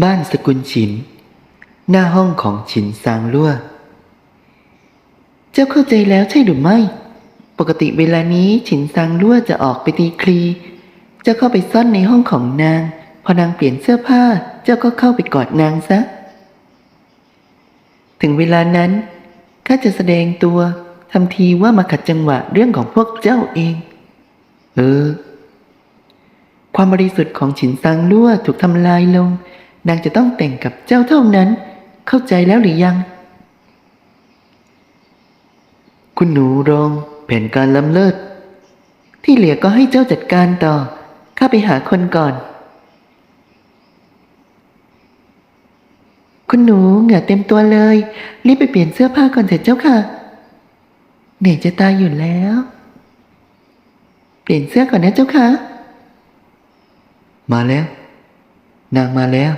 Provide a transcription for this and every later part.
บ้านสกุลฉิน หน้าห้องของฉินซางลั่ว เจ้าเข้าใจแล้วใช่หรือไม่ ปกติเวลานี้ฉินซางลั่วจะออกไปตีคลี เจ้าเข้าไปซ่อนในห้องของนาง พอนางเปลี่ยนเสื้อผ้า เจ้าก็เข้าไปกอดนางซะ ถึงเวลานั้นข้าจะแสดงตัวทำทีว่ามาขัดจังหวะเรื่องของพวกเจ้าเอง เออ ความบริสุทธิ์ของฉินซางลั่วถูกทำลายลง นางจะต้องแต่งกับเจ้าเท่านั้น เข้าใจแล้วหรือยัง คุณหนูรองแผนการล้ำเลิศ ที่เหลือก็ให้เจ้าจัดการต่อ ข้าไปหาคนก่อน คุณหนูเหงื่อเต็มตัวเลย รีบไปเปลี่ยนเสื้อผ้าก่อนเถิดเจ้าค่ะ เหนื่อยจะตายอยู่แล้ว เปลี่ยนเสื้อก่อนนะเจ้าค่ะ มาแล้ว นางมาแล้ว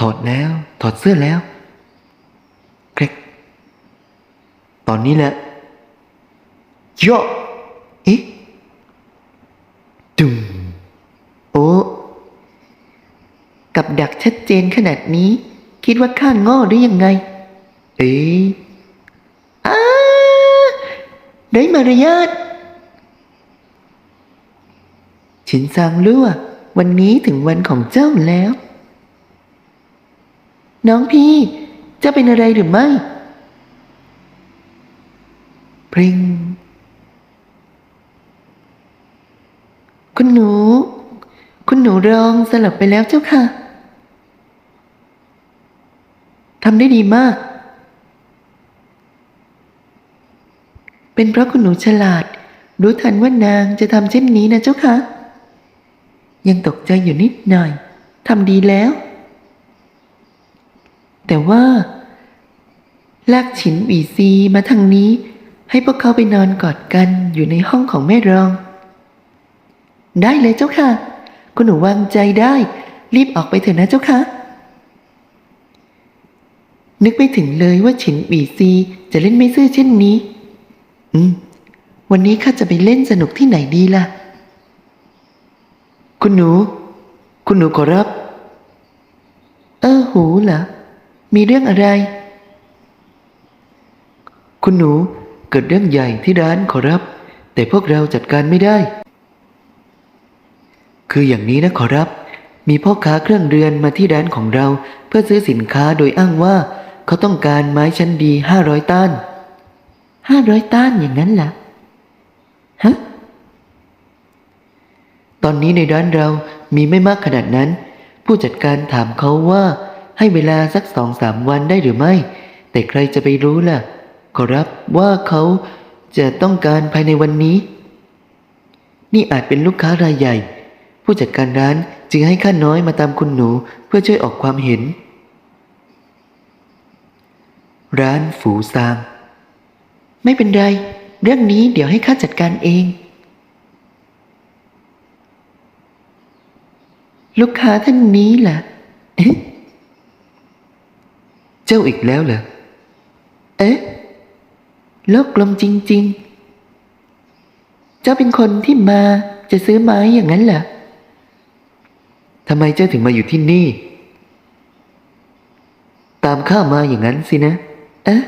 ถอดแล้ว ถอดเสื้อแล้วเกรกตอนนี้แหละโยะเอ๊ะดุมโอ้กับดักชัดเจนขนาดนี้ คิดว่าข้าโง่หรือยังไง เอ๊ะอ้าได้มารยาทฉินซางลั่ววันนี้ถึงวันของเจ้าแล้ว น้องพี่จ้าเป็นอะไรหรือไม่ พริง คุณหนู คุณหนูรองสลับไปแล้วเจ้าค่ะ ทำได้ดีมาก เป็นเพราะคุณหนูฉลาด รู้ทันว่านางจะทำเช่นนี้นะเจ้าค่ะ ยังตกใจอยู่นิดหน่อย ทำดีแล้ว แต่ว่า ลากฉินบีซีมาทางนี้ ให้พวกเขาไปนอนกอดกันอยู่ในห้องของแม่รอง ได้เลยเจ้าค่ะ คุณหนูวางใจได้ รีบออกไปเถอะนะเจ้าค่ะ นึกไม่ถึงเลยว่าฉินบีซีจะเล่นไม่ซื่อเช่นนี้ อืม วันนี้ข้าจะไปเล่นสนุกที่ไหนดีล่ะ คุณหนู คุณหนูขอรับ เออหูเหรอ มีเรื่องอะไร คุณหนูเกิดเรื่องใหญ่ที่ร้านขอรับ แต่พวกเราจัดการไม่ได้ คืออย่างนี้นะขอรับ มีพ่อค้าเครื่องเรือนมาที่ร้านของเรา เพื่อซื้อสินค้าโดยอ้างว่า เขาต้องการไม้ชั้นดีห้าร้อยต้านห้าร้อยต้านอย่างนั้นล่ะฮะตอนนี้ในร้านเรามีไม่มากขนาดนั้น ผู้จัดการถามเขาว่า ให้เวลาสักสองสามวันได้หรือไม่ แต่ใครจะไปรู้ล่ะ ขอรับว่าเขาจะต้องการภายในวันนี้ นี่อาจเป็นลูกค้ารายใหญ่ ผู้จัดการร้านจึงให้ข้าน้อยมาตามคุณหนูเพื่อช่วยออกความเห็น ร้านฝูซาง ไม่เป็นไร เรื่องนี้เดี๋ยวให้ข้าจัดการเอง ลูกค้าท่านนี้ล่ะ เจ้าอีกแล้วเหรอ เอ๊ะโลกกลมจริง ๆ เจ้าเป็นคนที่มาจะซื้อไม้อย่างนั้นเหรอทำไมเจ้าถึงมาอยู่ที่นี่ ตามข้ามาอย่างนั้นสินะ เอ๊ะ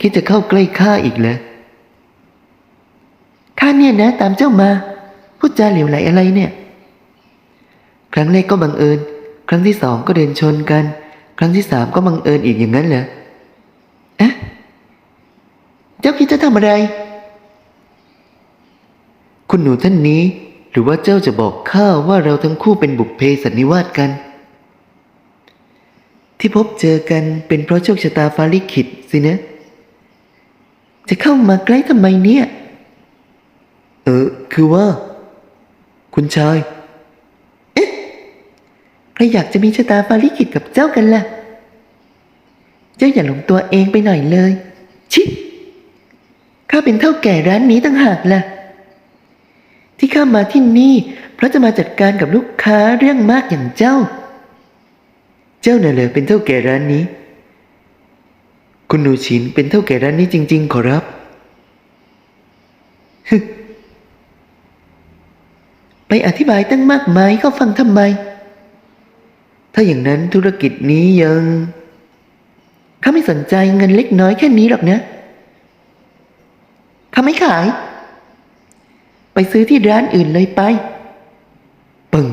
คิดจะเข้าใกล้ข้าอีกเหรอ ข้าเนี่ยนะ ตามเจ้ามา พูดจาเหลวไหลอะไรเนี่ย ครั้งแรกก็บังเอิญ ครั้งที่สองก็เดินชนกัน รั้งที่สามก็บังเอิญอีกอย่างนั้นเหรอเอ๊ะเจ้าคิดจะทำอะไร คุณหนูท่านนี้ หรือว่าเจ้าจะบอกข้าว่าเราทั้งคู่เป็นบุพเพสันนิวาสกัน ที่พบเจอกันเป็นเพราะโชคชะตาฟ้าลิขิตสินะ จะเข้ามาใกล้ทำไมเนี่ย เออ คือว่า คุณชาย ใครอยากจะมีชะตาฟาลิขิตกับเจ้ากันล่ะ เจ้าอย่าหลงตัวเองไปหน่อยเลย ชิข้าเป็นเท่าแก่ร้านนี้ตั้งหากล่ะ ที่ข้ามาที่นี่เพราะจะมาจัดการกับลูกค้าเรื่องมากอย่างเจ้า เจ้าน่ะเหรอเป็นเท่าแก่ร้านนี้ คุณหนูชินเป็นเท่าแก่ร้านนี้จริง ๆ ขอรับไปไปอธิบายตั้งมากมายเขาฟังทำไม ถ้าอย่างนั้นธุรกิจนี้ยังเขาไม่สนใจเงินเล็กน้อยแค่นี้หรอกนะเขาไม่ขาย ไปซื้อที่ร้านอื่นเลยไป ปึง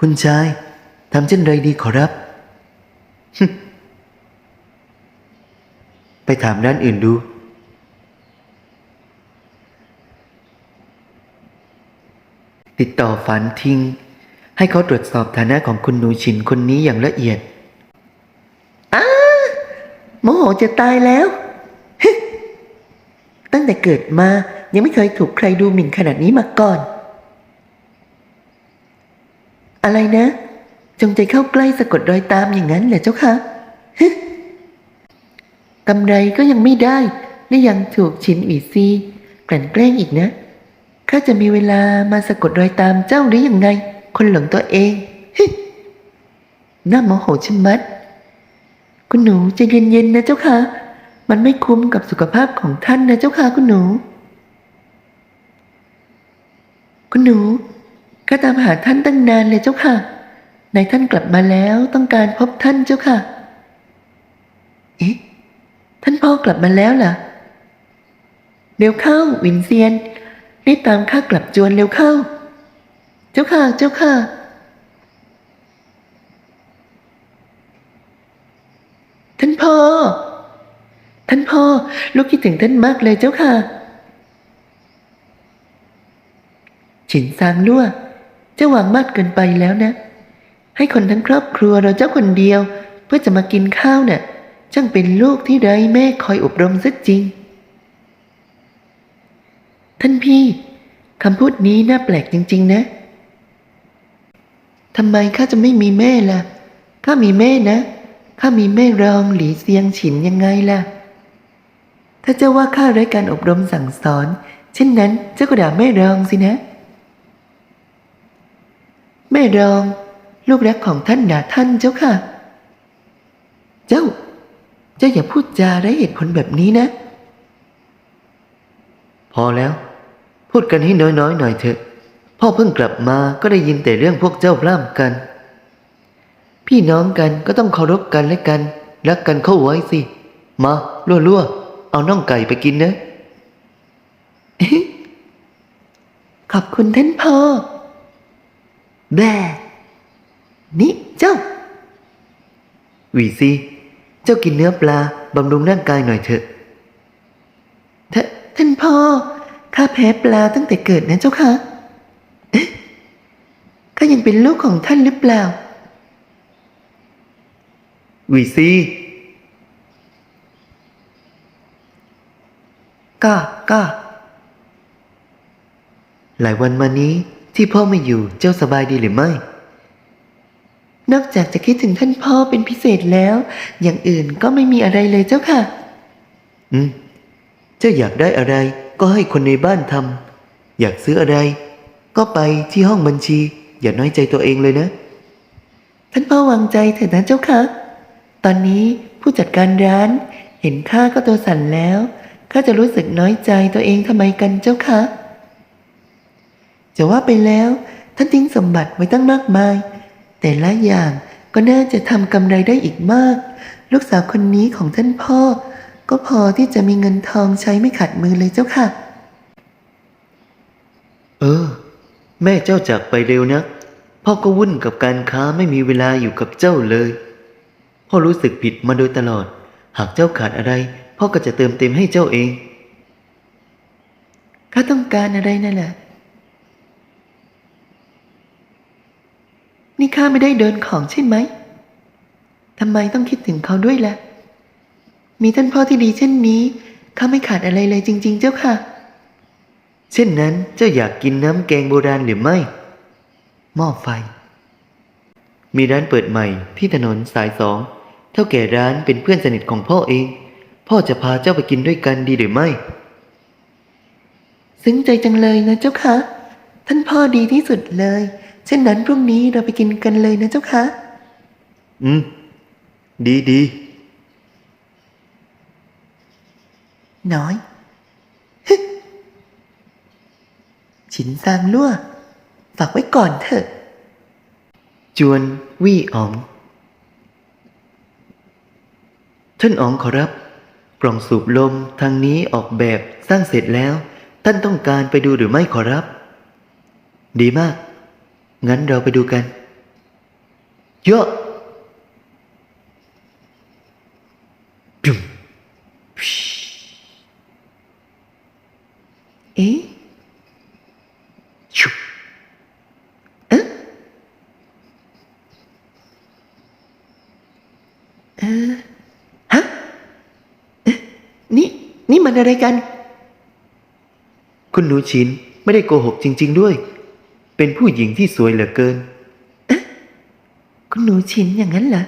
คุณชายทำเช่นไรดีขอรับ ไปถามร้านอื่นดู ติดต่อฝันทิ้ง ให้เขาตรวจสอบฐานะของคุณหนูฉินคนนี้อย่างละเอียดอ้าโมโหจะตายแล้ว ตั้งแต่เกิดมายังไม่เคยถูกใครดูหมิ่นขนาดนี้มาก่อน อะไรนะ จงใจเข้าใกล้สะกดรอยตามอย่างนั้นเหรอเจ้าคะกำไรก็ยังไม่ได้และยังถูกชินอีซีกลั่นแกล้งอีกนะข้าจะมีเวลามาสะกดรอยตามเจ้าหรือยังไง คนหลงตัวเองฮึน่าโมโหชะมัด คุณหนูจะเย็นๆนะเจ้าค่ะ มันไม่คุ้มกับสุขภาพของท่านนะเจ้าค่ะคุณหนู คุณหนูข้าตามหาท่านตั้งนานเลยเจ้าค่ะ นายท่านกลับมาแล้วต้องการพบท่านเจ้าค่ะ เอ๊ะ ท่านพ่อกลับมาแล้วเหรอเร็วเข้าวินเซียนรีบตามข้ากลับจวนเร็วเข้า เจ้าค่ะ เจ้าค่ะ ท่านพ่อ ท่านพ่อ ลูกคิดถึงท่านมากเลยเจ้าค่ะ ฉินซางลั่วเจ้าหวังมากเกินไปแล้วนะ ให้คนทั้งครอบครัวเราเจ้าคนเดียว เพื่อจะมากินข้าวเนะ่ะช่างเป็นลูกที่ไร้แม่คอยอบรมซะจริง ท่านพี่คำพูดนี้น่าแปลกจริง ๆ นะ ทำไมข้าจะไม่มีแม่ล่ะ ข้ามีแม่นะ ข้ามีแม่รองหลีเซียงฉินยังไงล่ะ ถ้าเจ้าว่าข้าไร้การอบรมสั่งสอน เช่นนั้นเจ้าก็ด่าแม่รองสินะ แม่รอง ลูกรักของท่านด่าท่านเจ้าค่ะ เจ้า เจ้าอย่าพูดจาไร้เหตุผลแบบนี้นะ พอแล้ว พูดกันให้น้อยๆหน่อยเถอะ พ่อเพิ่งกลับมาก็ได้ยินแต่เรื่องพวกเจ้าพร่ำกัน พี่น้องกันก็ต้องเคารพกันและกัน รักกันเข้าไว้สิ มาลั่วๆเอาน่องไก่ไปกินนะ ขอบคุณท่านพ่อแบ่นี่เจ้าหวีซีเจ้ากินเนื้อปลาบำรุงร่างกายหน่อยเถอะทท่านพ่อ ข้าแพ้ปลาตั้งแต่เกิดนะเจ้าค่ะเอ๊ะข้ายัง เป็นลูกของท่านหรือเปล่าหวีซีก็ก็หลายวันมานี้ที่พ่อไม่อยู่เจ้าสบายดีหรือไม่ นอกจากจะคิดถึงท่านพ่อเป็นพิเศษแล้ว อย่างอื่นก็ไม่มีอะไรเลยเจ้าค่ะ อืม เจ้าอยากได้อะไรก็ให้คนในบ้านทำอยากซื้ออะไร ก็ไปที่ห้องบัญชี อย่าน้อยใจตัวเองเลยนะ ท่านพ่อวางใจเถิดนะเจ้าค่ะตอนนี้ผู้จัดการร้าน เห็นข้าก็ตัวสั่นแล้วข้าจะรู้สึกน้อยใจตัวเองทำไมกันเจ้าค่ะจะว่าไปแล้ว ท่านทิ้งสมบัติไว้ตั้งมากมาย แต่ละอย่างก็น่าจะทำกำไรได้อีกมาก ลูกสาวคนนี้ของท่านพ่อ ก็พอที่จะมีเงินทองใช้ไม่ขาดมือเลยเจ้าค่ะ เออ แม่เจ้าจากไปเร็วนะพ่อก็วุ่นกับการค้าไม่มีเวลาอยู่กับเจ้าเลย พ่อรู้สึกผิดมาโดยตลอด หากเจ้าขาดอะไร พ่อก็จะเติมเต็มให้เจ้าเองข้าต้องการอะไรนั่นแหละ นี่ข้าไม่ได้เดินของใช่ไหมทำไมต้องคิดถึงเขาด้วยล่ะ มีท่านพ่อที่ดีเช่นนี้ข้าไม่ขาดอะไรเลยจริง ๆ เจ้าค่ะ เช่นนั้นเจ้าอยากกินน้ำแกงโบราณหรือไม่ หม้อไฟ มีร้านเปิดใหม่ที่ถนนสายสอง เท่าแก่ร้านเป็นเพื่อนสนิทของพ่อเอง พ่อจะพาเจ้าไปกินด้วยกันดีหรือไม่ ซึ้งใจจังเลยนะเจ้าคะ ท่านพ่อดีที่สุดเลย เช่นนั้นพรุ่งนี้เราไปกินกันเลยนะเจ้าคะ อืม ดีดีน้อย ฮึ ฉินซางลั่ว ฝากไว้ก่อนเถอะ จวนวี่อ๋องท่านอ๋องขอรับ กล่องสูบลมทางนี้ออกแบบสร้างเสร็จแล้ว ท่านต้องการไปดูหรือไม่ขอรับ ดีมาก งั้นเราไปดูกัน เยอะปุ่มเอ๊ะชุบเอ๊ะเออฮะเอ๊ะนี่ นี่ มันอะไรกัน คุณหนูชินไม่ได้โกหกจริง ๆด้วย เป็นผู้หญิงที่สวยเหลือเกิน คุณหนูชินอย่างนั้นเหรอ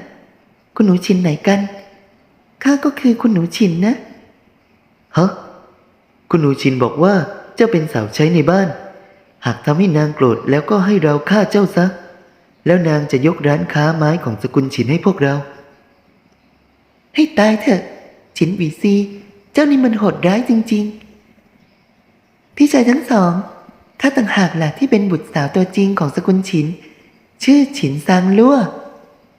คุณหนูชินไหนกัน ข้าก็คือคุณหนูชินนะ ฮะ คุณหนูชินบอกว่าเจ้าเป็นสาวใช้ในบ้าน หากทำให้นางโกรธแล้วก็ให้เราฆ่าเจ้าซะ แล้วนางจะยกร้านค้าไม้ของสกุลฉินให้พวกเรา ให้ตายเถอะฉินหวีซี เจ้านี่มันโหดร้ายจริง ๆ พี่ชายทั้งสองข้าต่างหากแหละที่เป็นบุตรสาวตัวจริงของสกุลฉิน ชื่อฉินซางลั่ว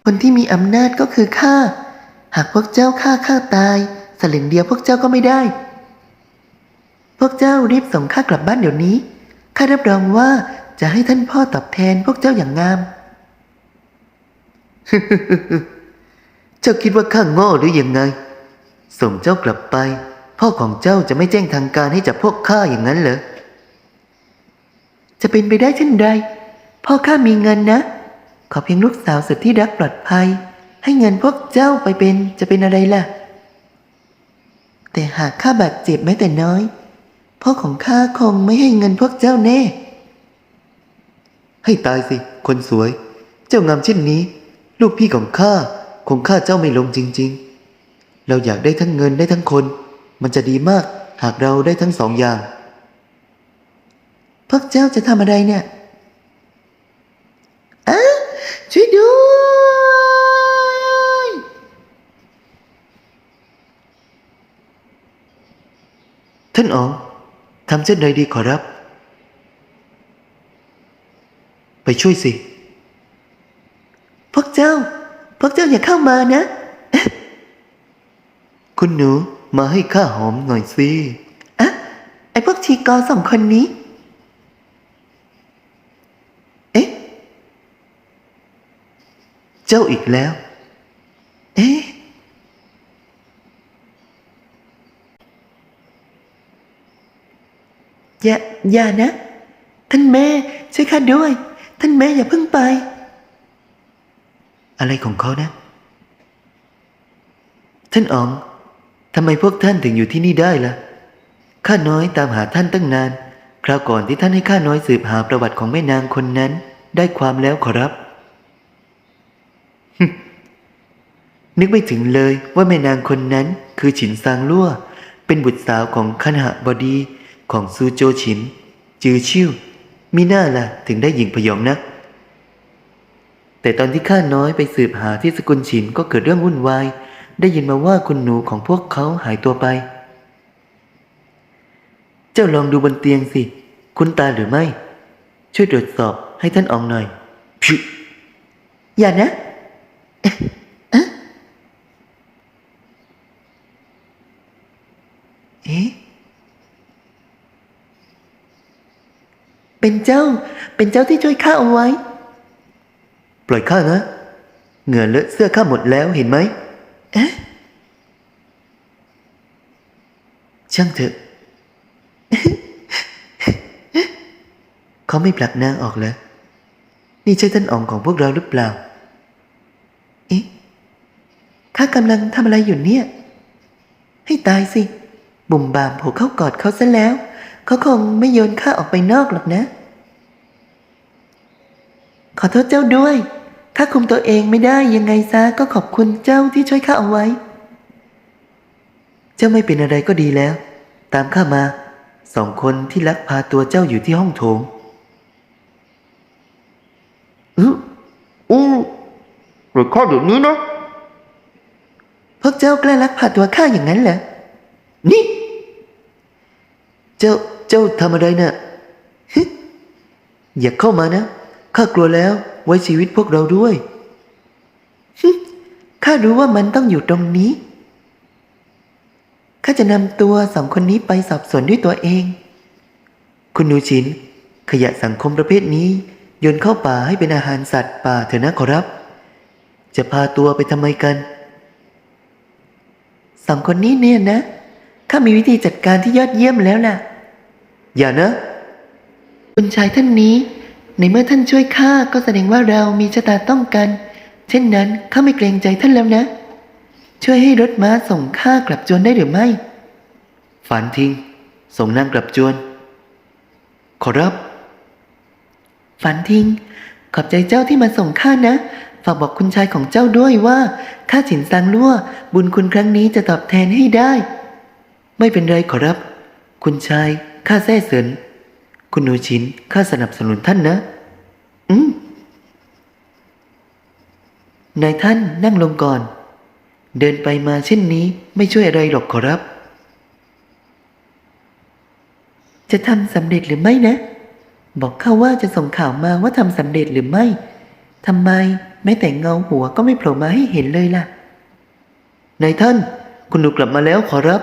คนที่มีอำนาจก็คือข้า หากพวกเจ้าฆ่าข้าตาย สลึงเดียวพวกเจ้าก็ไม่ได้ พวกเจ้ารีบส่งข้ากลับบ้านเดี๋ยวนี้ ข้ารับรองว่าจะให้ท่านพ่อตอบแทนพวกเจ้าอย่างงาม เจ้าคิดว่าข้าโง่หรือยังไง ส่งเจ้ากลับไป พ่อของเจ้าจะไม่แจ้งทางการให้จับพวกข้าอย่างนั้นเหรอ จะเป็นไปได้เช่นใด พ่อข้ามีเงินนะ ขอเพียงลูกสาวสุดที่รักปลอดภัย ให้เงินพวกเจ้าไปเป็นจะเป็นอะไรล่ะ แต่หากข้าบาดเจ็บแม้แต่น้อย พ่อของข้าคงไม่ให้เงินพวกเจ้าแน่ ให้ตายสิ คนสวย เจ้างามเช่นนี้ ลูกพี่ของข้าคงฆ่าเจ้าไม่ลงจริง ๆ เราอยากได้ทั้งเงินได้ทั้งคน มันจะดีมากหากเราได้ทั้งสองอย่าง พวกเจ้าจะทำอะไรเนี่ยอะช่วยด้วยท่านอ๋องทำเช่นใดดีขอรับ ไปช่วยสิ พวกเจ้า พวกเจ้าอย่าเข้ามานะ คุณหนูมาให้ข้าหอมหน่อยสิอะไอพวกชีกอสองคนนี้ เอ๊ะ เจ้าอีกแล้ว เอ๊ะ อย่า อย่านะ ท่านแม่ ช่วยข้าด้วย ท่านแม่อย่าเพิ่งไป อะไรของเขานะ ท่านอ๋อง ทำไมพวกท่านถึงอยู่ที่นี่ได้ล่ะ ข้าน้อยตามหาท่านตั้งนาน คราวก่อนที่ท่านให้ข้าน้อยสืบหาประวัติของแม่นางคนนั้น ได้ความแล้วขอรับ นึกไม่ถึงเลยว่าแม่นางคนนั้นคือฉินซางลั่ว เป็นบุตรสาวของคณหบดีของซูโจฉิน จือชิ่วมีหน้าล่ะถึงได้หญิงพยองนักแต่ตอนที่ข้าน้อยไปสืบหาที่สกุลฉินก็เกิดเรื่องวุ่นวาย ได้ยินมาว่าคุณหนูของพวกเขาหายตัวไป เจ้าลองดูบนเตียงสิ คุณตาหรือไม่ ช่วยตรวจสอบให้ท่านอองหน่อยพิอย่านะ เอ๊ะ เป็นเจ้า เป็นเจ้าที่ช่วยข้าเอาไว้ ปล่อยข้านะ เหงื่อเลอะเสื้อข้าหมดแล้วเห็นไหม เอ๊ะช่างเถอะเขาไม่ผลักนางออกแล้วนี่ใช่ท่านอ๋องของพวกเราหรือเปล่า เอ๊ะข้ากำลังทำอะไรอยู่เนี่ย ให้ตายสิ บุ่มบามโผล่เข้ากอดเขาซะแล้ว เขาคงไม่โยนข้าออกไปนอกหรอกนะ ขอโทษเจ้าด้วย ข้าคุมตัวเองไม่ได้ยังไงซะก็ขอบคุณเจ้าที่ช่วยข้าเอาไว้ เจ้าไม่เป็นอะไรก็ดีแล้ว ตามข้ามาสองคนที่ลักพาตัวเจ้าอยู่ที่ห้องโถงอืออู้ปล่อยข้าเดี๋ยวนี้นะพวกเจ้ากล้าลักพาตัวข้าอย่างนั้นเหรอ นี่ เจ้า เจ้าทำอะไรนะ่ะฮึอย่าเข้ามานะ ข้ากลัวแล้วไว้ชีวิตพวกเราด้วยข้ารู้ว่ามันต้องอยู่ตรงนี้ ข้าจะนำตัวสองคนนี้ไปสอบสวนด้วยตัวเอง คุณหนูชิน ขยะสังคมประเภทนี้โยนเข้าป่าให้เป็นอาหารสัตว์ป่าเถอะนะขอรับ จะพาตัวไปทำไมกันสองคนนี้เนี่ยนะ ข้ามีวิธีจัดการที่ยอดเยี่ยมแล้วล่ะ อย่านะ คุณชายท่านนี้ ในเมื่อท่านช่วยข้าก็แสดงว่าเรามีชะตาต้องกัน เช่นนั้นข้าไม่เกรงใจท่านแล้วนะ ช่วยให้รถม้าส่งข้ากลับจวนได้หรือไม่ฝันทิ้ง ส่งนางกลับจวน ขอรับฝันทิ้ง ขอบใจเจ้าที่มาส่งข้านะ ฝากบอกคุณชายของเจ้าด้วยว่าข้าฉินซางลั่ว บุญคุณครั้งนี้จะตอบแทนให้ได้ ไม่เป็นไรขอรับ คุณชายข้าแท้เสริน คุณหนูชินข้าสนับสนุนท่านนะ อืมนายท่านนั่งลงก่อน เดินไปมาเช่นนี้ไม่ช่วยอะไรหรอกขอรับ จะทำสำเร็จหรือไม่นะ บอกเขาว่าจะส่งข่าวมาว่าทำสำเร็จหรือไม่ทำไมแม้แต่เงาหัวก็ไม่โผล่มาให้เห็นเลยล่ะนายท่าน คุณหนูกลับมาแล้วขอรับ